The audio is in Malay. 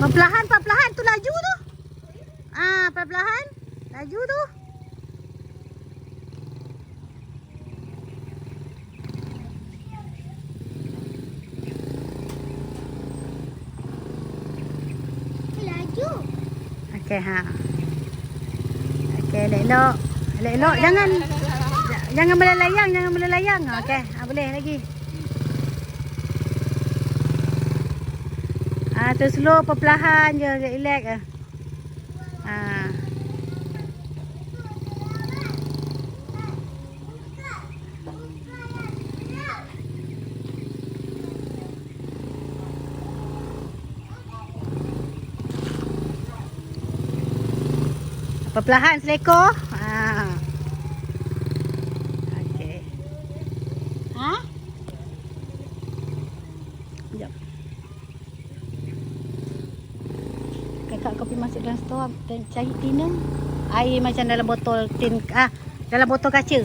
Perlahan, perlahan tu laju tu. Ah, perlahan. Laju tu. Laju. Okey, ha. Okey, elok-elok. Elok-elok jangan jangan melelayang, jangan melelayang. Okey, ha, boleh lagi. Ah, tu slow perlahan je, relax ah. Ah. Perlahan selekor. Ha. Okey. Ha? Kakak kopi masuk dalam store dan cari tiner. Air macam dalam botol tin ah dalam botol kaca.